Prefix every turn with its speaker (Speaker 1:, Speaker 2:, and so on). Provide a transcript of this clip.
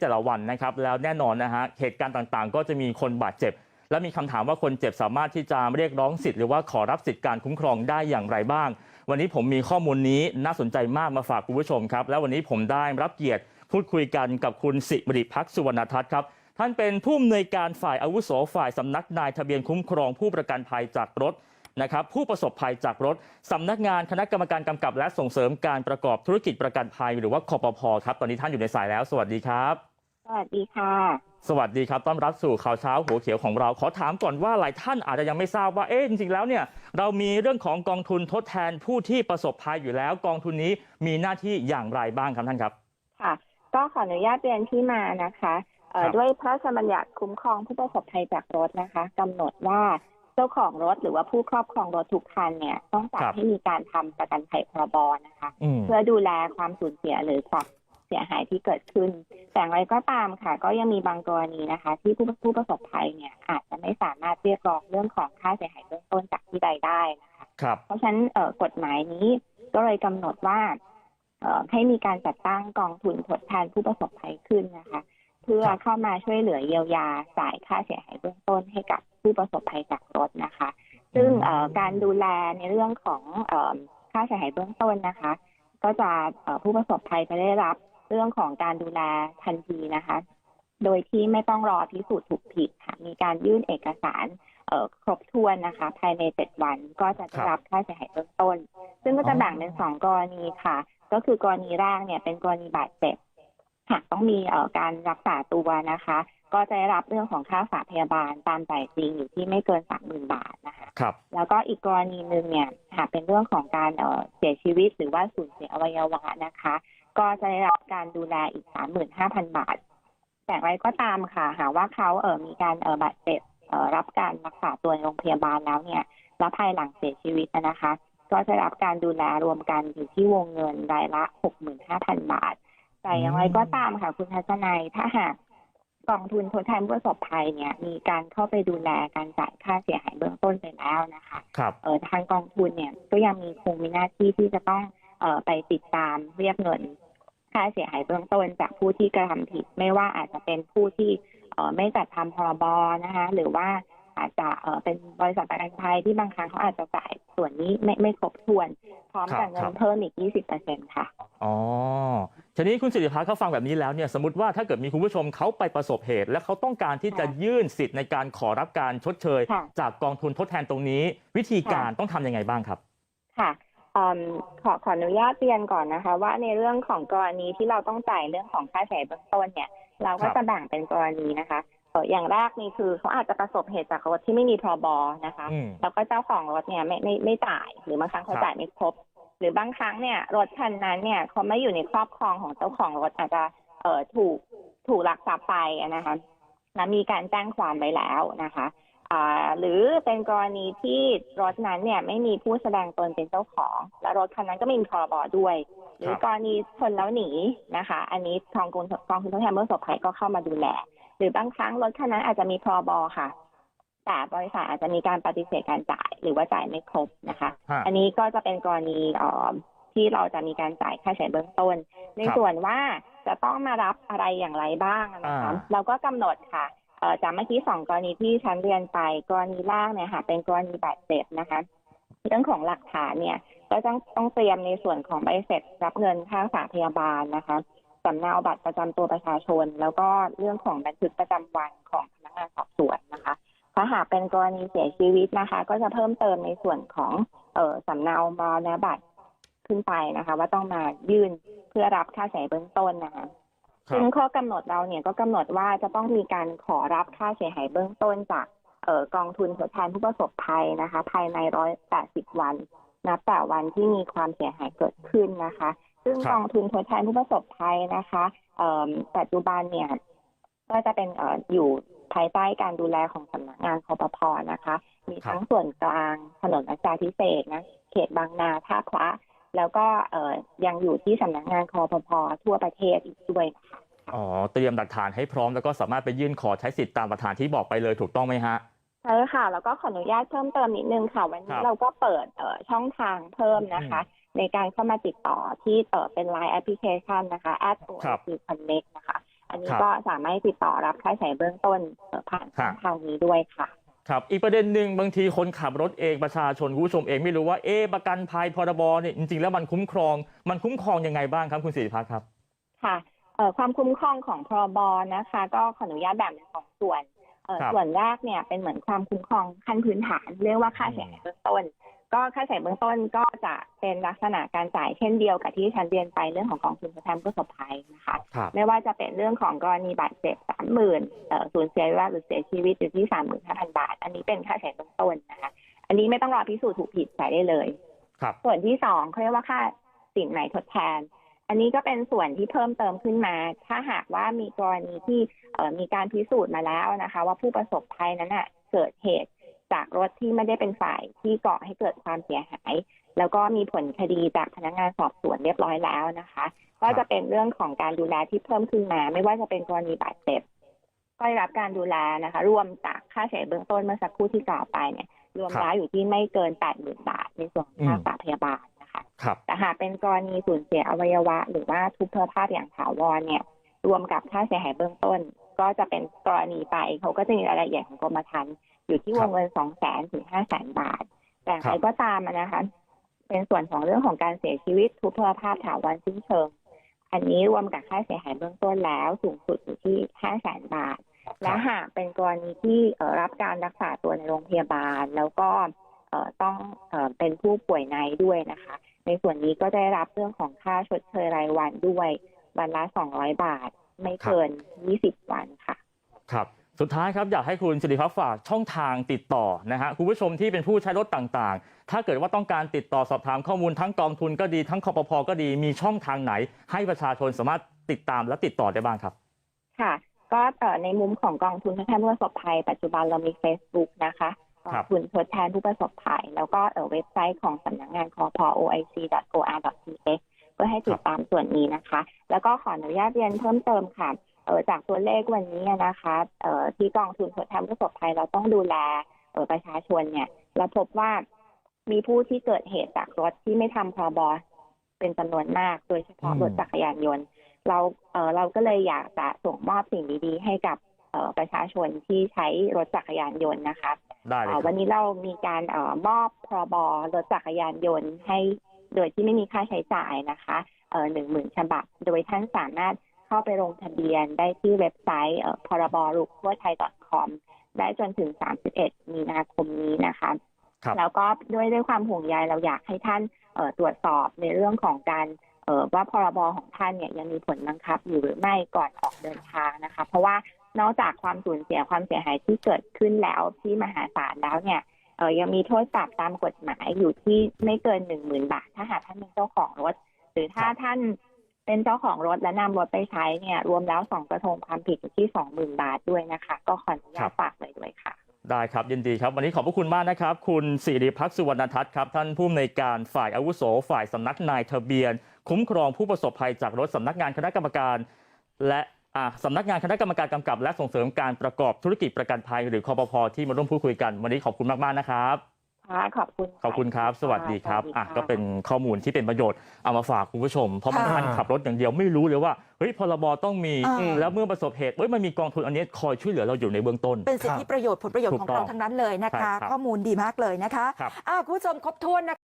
Speaker 1: แต่ละวันนะครับแล้วแน่นอนนะฮะเหตุการณ์ต่างๆก็จะมีคนบาดเจ็บ และมีคำถามว่าคนเจ็บสามารถที่จะเรียกร้องสิทธิ์หรือว่าขอรับสิทธิการคุ้มครองได้อย่างไรบ้าง วันนี้ผมมีข้อมูลนี้น่าสนใจมากมาฝากคุณผู้ชมครับ และวันนี้ผมได้รับเกียรติพูดคุยกันกับคุณสิริพักสุวรรณทัศน์ครับท่านเป็นผู้อำนวยการฝ่ายอาวุโสฝ่ายสำนักนายทะเบียนคุ้มครองผู้ประกันภัยจากรถ นะครับผู้ประสบภัยจากรถสำนักงานคณะกรรมการกำกับ และส่งเสริมการประกอบธุรกิจประกันภัย หรือว่าคอปพครับตอนนี้ท่านอยู่ในสายแล้ว สวัสดีครับ
Speaker 2: สวัสดีค่ะ
Speaker 1: สวัสดีครับต้อนรับสู่ข่าวเช้าหัวเขียวของเราขอถามก่อนว่าหลายท่านอาจจะยังไม่ทราบว่าเอ๊ะจริงๆแล้วเนี่ยเรามีเรื่องของกองทุนทดแทนผู้ที่ประสบภัยอยู่แล้ว กองทุนนี้มีหน้าที่อย่างไรบ้างครับท่านครับ
Speaker 2: ค่ะก็ขออนุญาตเรียนที่มานะคะเอ่อ
Speaker 1: ครับ
Speaker 2: ด้วยพระราชบัญญัติคุ้มครองผู้ประสบภัยจากรถนะคะกำหนดว่า เจ้าของรถหรือว่าผู้ครอบครองรถทุกคันเนี่ย ต้องจัดให้มีการทำประกันภัยพรบนะคะ
Speaker 1: อืม
Speaker 2: เพื่อดูแลความสูญเสียหรือความเสียหายที่เกิดขึ้น แต่อย่างไรก็ตามค่ะ ก็ยังมีบางกรณีนะคะ ที่ผู้ผู้ประสบภัยเนี่ย อาจจะไม่สามารถเรียกร้องเรื่องของค่าเสียหายเบื้องต้นจากที่ใดได้นะคะ
Speaker 1: ครับ
Speaker 2: เพราะฉะนั้นเอ่อกฎหมายนี้ก็เลยกำหนดว่าเอ่อให้มีการจัดตั้งกองทุนทดแทนผู้ประสบภัยขึ้นนะคะ เพื่อ
Speaker 1: ครับ
Speaker 2: เข้ามาช่วยเหลือเยียวยาจ่ายค่าเสียหายเบื้องต้นให้กับผู้ประสบภัยจากรถนะคะ ซึ่งเอ่อการดูแลในเรื่องของเอ่อค่าเสียหายเบื้องต้นนะคะ ก็จะเอ่อผู้ประสบภัยจะได้รับเรื่องของการดูแลทันทีนะคะ โดยที่ไม่ต้องรอพิสูจน์ถูกผิดค่ะมีการยื่นเอกสารเอ่อครบถ้วนนะคะ ภายในเจ็ดวันก็จะได้รับค่าเสียหายเบื้องต้น ซึ่งก็จะแบ่งเป็นสองกรณีค่ะ ก็คือกรณีแรกเนี่ยเป็นกรณีบาดเจ็บ หากต้องมีเอ่อการรักษาตัวนะคะ ก็จะได้รับเรื่องของค่าฝากพยาบาลตามจ่ายจริงอยู่ที่ไม่เกินสามหมื่นบาทนะคะ
Speaker 1: ครับ
Speaker 2: แล้วก็อีกกรณีหนึ่งเนี่ยหากเป็นเรื่องของการเอ่อเสียชีวิต หรือว่าสูญเสียอวัยวะนะคะ ก็จะได้รับการดูแลอีกสามหมื่นห้าพันบาท แต่อย่างไรก็ตามค่ะ หากว่าเขาเออมีการเออบาดเจ็บเอ่อรับการรักษาตัวในโรงพยาบาลแล้วเนี่ยแล้วภายหลังเสียชีวิตนะคะ ก็จะรับการดูแลรวมกันอยู่ที่วงเงินรายละหกหมื่นห้าพันบาท แต่อย่างไรก็ตามค่ะคุณทัศนัยถ้าหากกองทุนทดแทนผู้ประสบภัยเนี่ย มีการเข้าไปดูแลการจ่ายค่าเสียหายเบื้องต้นไปแล้วนะคะ
Speaker 1: ครับ
Speaker 2: เออทางกองทุนเนี่ยก็ยังมีคงมีหน้าที่ที่จะต้องเออไปติดตามเรียกเงินค่าเสียหายเบื้องต้นจากผู้ที่กระทำผิด ไม่ว่าอาจจะเป็นผู้ที่เออไม่จัดทำพรบนะคะ หรือว่า อาจจะเออเป็นบริษัทประกันภัยที่บางครั้งเขาอาจจะจ่ายส่วนนี้ไม่ไม่ครบถ้วน พร้อมกับ
Speaker 1: ค
Speaker 2: เงิ
Speaker 1: รั
Speaker 2: น
Speaker 1: บ
Speaker 2: เพิ่มอีก 20%ค่ะ
Speaker 1: อ๋อ ทีนี้คุณสิริพัฒน์เขาฟังแบบนี้แล้วเนี่ยสมมติว่าถ้าเกิดมีคุณผู้ชมเขาไปประสบเหตุ และเขาต้องการที่จะ
Speaker 2: ค่ะ
Speaker 1: ยื่นสิทธิ์ในการขอรับการชดเชย
Speaker 2: ค่ะ
Speaker 1: จากกองทุนทดแทนตรงนี้ วิธีการ
Speaker 2: ค่ะ
Speaker 1: ต้องทำยังไงบ้างครับ
Speaker 2: ค่ะอืมขอขออนุญาตเรียนก่อนนะคะ ว่าในเรื่องของกรณีที่เราต้องจ่ายเรื่องของค่าเสียหายเบื้องต้นเนี่ย เราก็
Speaker 1: ครับ
Speaker 2: จะแบ่งเป็นกรณีนะคะเอ่ออย่างแรกนี่คือเขาอาจจะประสบเหตุจากรถที่ไม่มีพรบนะคะ
Speaker 1: อืม
Speaker 2: แล้วก็เจ้าของรถเนี่ยไม่ไม่ไม่จ่าย หรือบางครั้งเขา
Speaker 1: ครับ
Speaker 2: จ่ายไม่ครบ หรือบางครั้งเนี่ยรถคันนั้นเนี่ยเขาไม่อยู่ในครอบครองของเจ้าของรถอาจจะเอ่อถูกถูกลักทรัพย์ไปนะคะแล้วมีการแจ้งความไว้แล้วนะคะอ่าหรือเป็นกรณีที่รถนั้นเนี่ยไม่มีผู้แสดงตนเป็นเจ้าของ และรถคันนั้นก็ไม่มีพรบด้วย หรือกรณีชนแล้วหนีนะคะ อันนี้กองทุนกองทุนทดแทนเมื่อประสบภัยก็เข้ามาดูแลห รือบางครั้งรถคันนั้นอาจจะมีพรบค่ะ แต่บริษัทอาจจะมีการปฏิเสธการจ่ายหรือว่าจ่ายไม่ครบนะคะ
Speaker 1: ฮะ
Speaker 2: อันนี้ก็จะเป็นกรณีเอ่อที่เราจะมีการจ่ายค่าใช้เบื้องต้น ใน
Speaker 1: ครับ
Speaker 2: ส่วนว่าจะต้องมารับอะไรอย่างไรบ้างนะคะ
Speaker 1: อ่า
Speaker 2: เราก็กำหนดค่ะเอ่อจากเมื่อกี้สองกรณีที่ฉันเรียนไปกรณีแรกเนี่ยค่ะเป็นกรณีบาดเจ็บนะคะ เรื่องของหลักฐานเนี่ย ก็ต้องต้องเตรียมในส่วนของใบเสร็จรับเงินค่ารักษาพยาบาลนะคะ สำเนาบัตรประจำตัวประชาชน แล้วก็เรื่องของบันทึกประจำวันของพนักงานสอบสวนนะคะ ถ้าหากเป็นกรณีเสียชีวิตนะคะ ก็จะเพิ่มเติมในส่วนของเอ่อสำเนามรณบัตรขึ้นไปนะคะ ว่าต้องมายื่นเพื่อรับค่าเสียหายเบื้องต้นนะคะ
Speaker 1: ครั
Speaker 2: ซึ่
Speaker 1: บ
Speaker 2: งข้อกำหนดเราเนี่ยก็กำหนดว่าจะต้องมีการขอรับค่าเสียหายเบื้องต้นจากเอ่อกองทุนทดแทนผู้ประสบภัยนะคะ ภายในร้อยแปดสิบวันนับแต่วันที่มีความเสียหายเกิดขึ้นนะคะ ซึ่ง
Speaker 1: ครับ
Speaker 2: กองทุนทดแทนผู้ประสบภัยนะคะเอ่อปัจจุบันเนี่ยก็จะเป็นเอ่ออยู่ภายใต้การดูแลของสำนักงานคอปพนะคะ มีทั้งส่วนกลางถนนอาจารย์พิเศษกนะเขตบางนาท่าพระแล้วก็เอ่อยังอยู่ที่สำนักงานคอปพทั่วประเทศอีกด้วยนะคะ
Speaker 1: อ๋อเตรียมหลักฐานให้พร้อมแล้วก็สามารถไปยื่นขอใช้สิทธิ์ตามหลักฐานที่บอกไปเลยถูกต้องไหมฮะ
Speaker 2: ใช่ค่ะ แล้วก็ขออนุญาตเพิ่มเติมนิดนึงค่ะ วัน
Speaker 1: ค
Speaker 2: นี้
Speaker 1: รับ
Speaker 2: เราก็เปิดเอ่อช่องทางเพิ่มนะคะ ในการเข้ามาติดต่อที่เอ่อเป็น Line Application นะคะ at o
Speaker 1: ครับ
Speaker 2: Connect นะคะ อันนี้
Speaker 1: ครับ
Speaker 2: ก็สามารถติดต่อรับค่าใช้จ่ายเบื้องต้นเอ่อผ่านช่อง
Speaker 1: ฮะ
Speaker 2: ทางนี้ด้วยค่ะ
Speaker 1: ครับอีกประเด็นหนึ่งบางทีคนขับรถเองประชาชนคุณผู้ชมเองไม่รู้ว่าเอะประกันภัยพรบเนี่ยจริงๆ แล้วมันคุ้มครอง มันคุ้มครองยังไงบ้างครับคุณสิริพัฒน์ครับ
Speaker 2: ค่ะเอ่อความคุ้มครองของพรบนะคะ ก็ขออนุญาตแบ่งเป็นสองส่วนเอ่อ
Speaker 1: ครับ
Speaker 2: ส่วนแรกเนี่ยเป็นเหมือนความคุ้มครองขั้นพื้นฐาน เรียกว่าค่าเสียหายเบื้องต้น ก็ค่าเสียหายเบื้องต้นก็จะเป็นลักษณะการจ่ายเช่นเดียวกับที่ฉันเรียนไปเรื่องของกองทุนทดแทนผู้ประสบภัยนะคะ
Speaker 1: ครับ
Speaker 2: ไม่ว่าจะเป็นเรื่องของกรณีบาดเจ็บสามหมื่นสูญเสียหรือว่าหรือเสียชีวิตอยู่ที่สามหมื่นห้าพันบาท อันนี้เป็นค่าเสียหายเบื้องต้นนะคะ อันนี้ไม่ต้องรอพิสูจน์ถูกผิดจ่ายได้เลย
Speaker 1: ครับ
Speaker 2: ส่วนที่สองเขาเรียกว่าค่าสินไหมทดแทน อันนี้ก็เป็นส่วนที่เพิ่มเติมขึ้นมา ถ้าหากว่ามีกรณีที่เอ่อมีการพิสูจน์มาแล้วนะคะ ว่าผู้ประสบภัยนั้นน่ะเกิดเหตุ จากรถที่ไม่ได้เป็นฝ่ายที่ก่อให้เกิดความเสียหาย แล้วก็มีผลคดีจากพนักงานสอบสวนเรียบร้อยแล้วนะคะ ก็จะเป็นเรื่องของการดูแลที่เพิ่มขึ้นมา ไม่ว่าจะเป็นกรณีบาดเจ็บก็ได้รับการดูแลนะคะ รวมจากค่าเสียเบื้องต้นเมื่อสักครู่ที่กล่าวไปเนี่ย รวม
Speaker 1: ครับ
Speaker 2: แล้วอยู่ที่ไม่เกินแปดหมื่นบาทในส่วนของค่า
Speaker 1: อืม
Speaker 2: รักษาพยาบาลนะคะ
Speaker 1: ครับ
Speaker 2: แต่หากเป็นกรณีสูญเสียอวัยวะ หรือว่าทุพพลภาพอย่างถาวรเนี่ย รวมกับค่าเสียหายเบื้องต้น ก็จะเป็นกรณีไปเขาก็จะมีรายละเอียดของกรมธรรม์ อยู่ที่วงเงินสองแสนถึงห้าแสนบาท แต่อย่างไรก็ตามอะนะคะ เป็นส่วนของเรื่องของการเสียชีวิตทุพพลภาพถาวรสิ้นเชิง อันนี้รวมกับค่าเสียหายเบื้องต้นแล้วสูงสุดอยู่ที่ห้าแสนบาท และหากเป็นกรณีที่เอ่อรับการรักษาตัวในโรงพยาบาล แล้วก็เอ่อต้องเอ่อเป็นผู้ป่วยในด้วยนะคะ ในส่วนนี้ก็ได้รับเรื่องของค่าชดเชยรายวันด้วยวันละ200บาท ไม่เกิน20วันค่ะ
Speaker 1: ครับ สุดท้ายครับอยากให้คุณสิริพัฒน์ฝากช่องทางติดต่อนะฮะคุณผู้ชมที่เป็นผู้ใช้รถต่างๆ ถ้าเกิดว่าต้องการติดต่อสอบถามข้อมูลทั้งกองทุนก็ดีทั้งคอปพก็ดีมีช่องทางไหน ให้ประชาชนสามารถติดตามและติดต่อได้บ้างครับ
Speaker 2: ค่ะ ก็เอ่อในมุมของกองทุนทดแทนผู้ประสบภัย ปัจจุบันเรามี Facebook นะคะก
Speaker 1: ครั
Speaker 2: อบงทุนทดแทนผู้ประสบภัย แล้วก็เอ่อเว็บไซต์ของสำนักงานคอพ oic.or.th เพื่อให้ติดตามส่วนนี้นะคะ แล้วก็ขออนุญาตเรียนเพิ่มเติมค่ะเอ่อ จากตัวเลขวันนี้นะคะเอ่อที่กองทุนทดแทนผู้ประสบภัยเราต้องดูแลเอ่อประชาชนเนี่ยเราพบว่ามีผู้ที่เกิดเหตุจากรถที่ไม่ทำพรบเป็นจำนวนมาก โดยเฉพาะ
Speaker 1: อืม
Speaker 2: รถจักรยานยนต์ เราเอ่อเราก็เลยอยากจะส่งมอบสิ่งดีๆ ให้กับเอ่อประชาชนที่ใช้รถจักรยานยนต์นะคะ
Speaker 1: ได้เลย
Speaker 2: เอ่อ
Speaker 1: ค
Speaker 2: วั
Speaker 1: รับ
Speaker 2: นนี้เรามีการเออมอบพรบรถจักรยานยนต์ให้โดยที่ไม่มีค่าใช้จ่ายนะคะหนึ่งหมื่นฉบับ โดยท่านสามารถ เข้าไปลงทะเบียนได้ที่เว็บไซต์เอ่อพรบลูกทั่วไทย .com ได้จนถึง 31 มีนาคมนี้นะคะ
Speaker 1: ครับ
Speaker 2: แล้วก็ด้วยด้วยความห่วงใยเราอยากให้ท่านเอ่อตรวจสอบในเรื่องของการเอ่อว่าพรบของท่านเนี่ยยังมีผลบังคับอยู่หรือไม่ก่อนออกเดินทางนะคะ เพราะว่านอกจากความสูญเสียความเสียหายที่เกิดขึ้นแล้วที่มหาศาลแล้วเนี่ยเอ่อยังมีโทษปรับตามกฎหมายอยู่ที่ไม่เกินหนึ่งหมื่นบาท ถ้าหากท่านเป็นเจ้าของรถ หรือถ้า
Speaker 1: ครับ
Speaker 2: ท่าน เป็นเจ้าของรถและนำรถไปใช้เนี่ย รวมแล้วสองกระทงความผิดอยู่ที่สองหมื่นบาทด้วยนะคะ ก็ขออนุญาตฝากเลยด้วยค่ะ
Speaker 1: ได้ครับยินดีครับ วันนี้ขอบพระคุณมากนะครับ คุณสิริพักษ์สุวรรณทัศน์ครับ ท่านผู้อำนวยการฝ่ายอาวุโส ฝ่ายสำนักนายทะเบียน คุ้มครองผู้ประสบภัยจากรถสำนักงานคณะกรรมการ และอ่าสำนักงานคณะกรรมการกำกับ และส่งเสริมการประกอบธุรกิจประกันภัย หรือคอปพที่มาร่วมพูดคุยกัน วันนี้ขอบคุณมากๆนะครับ
Speaker 2: ค่ะขอบคุณะ
Speaker 1: ขอบคุณครับ สวัสดีครับ
Speaker 2: สวัส
Speaker 1: อะ
Speaker 2: ค่ะ
Speaker 1: ก็เป็นข้อมูลที่เป็นประโยชน์ เอามาฝากคุณผู้ชม เพราะบาง
Speaker 3: ค่ะ
Speaker 1: ท่านขับรถอย่างเดียวไม่รู้เลยว่า เฮ้ย พรบต้องมี
Speaker 3: อ่า
Speaker 1: แล้วเมื่อประสบเหตุ เฮ้ย มันมีกองทุนอันนี้คอยช่วยเหลือเราอยู่ในเบื้องต้น
Speaker 3: เป็นสิทธิประโยชน์ผลประโยชน์
Speaker 1: ถู
Speaker 3: ของ
Speaker 1: กต้อง
Speaker 3: เราทั้งนั้นเลยนะ
Speaker 1: ใช่
Speaker 3: คะ
Speaker 1: ครับ
Speaker 3: ข้อมูลดีมากเลยนะคะ
Speaker 1: ครับ
Speaker 3: อะคุณผู้ชมครบถ้วนนะคะ